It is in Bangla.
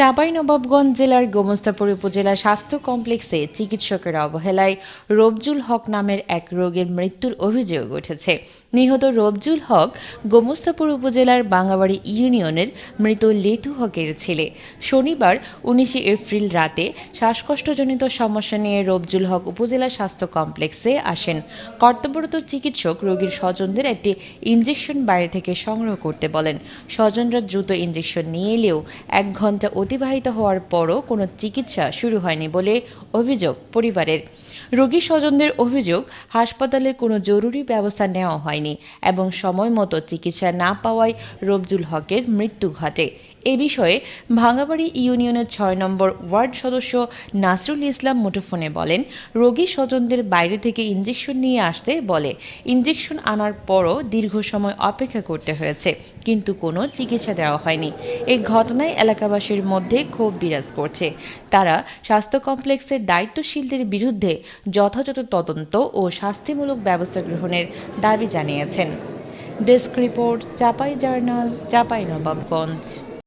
চাঁপাইনবাবগঞ্জ জেলার গোমস্তাপুর উপজেলা স্বাস্থ্য কমপ্লেক্সে চিকিৎসকের অবহেলায় রবজুল হক নামের এক রোগীর মৃত্যুর অভিযোগ উঠেছে। নিহত রবজুল হক গোমস্তাপুর উপজেলার বাঙাবাড়ি ইউনিয়নের মৃত লেতু হকের ছেলে। শনিবার উনিশে এপ্রিল রাতে শ্বাসকষ্টজনিত সমস্যা নিয়ে রবজুল হক উপজেলা স্বাস্থ্য কমপ্লেক্সে আসেন। কর্তব্যরত চিকিৎসক রোগীর স্বজনদের একটি ইঞ্জেকশন বাইরে থেকে সংগ্রহ করতে বলেন। স্বজনরা দ্রুত ইঞ্জেকশন নিয়ে এলেও এক ঘণ্টা অতিবাহিত হওয়ার পরও কোনো চিকিৎসা শুরু হয়নি বলে অভিযোগ পরিবারের। রোগী স্বজনদের অভিযোগ হাসপাতালে কোনো জরুরি ব্যবস্থা নেওয়া হয়নি এবং সময় মতো চিকিৎসা না পাওয়ায় রবজুল হকের মৃত্যু ঘটে। এ বিষয়ে ভাঙাবাড়ি ইউনিয়নের ছয় নম্বর ওয়ার্ড সদস্য নাসরুল ইসলাম মুঠোফোনে বলেন, রোগী স্বজনদের বাইরে থেকে ইঞ্জেকশন নিয়ে আসতে বলে। ইঞ্জেকশন আনার পরও দীর্ঘ সময় অপেক্ষা করতে হয়েছে, কিন্তু কোনো চিকিৎসা দেওয়া হয়নি। এই ঘটনায় এলাকাবাসীর মধ্যে ক্ষোভ বিরাজ করছে। তারা স্বাস্থ্য কমপ্লেক্সের দায়িত্বশীলদের বিরুদ্ধে যথাযথ তদন্ত ও শাস্তিমূলক ব্যবস্থা গ্রহণের দাবি জানিয়েছেন। Desk report, Chapai journal, Chapai Nawabganj.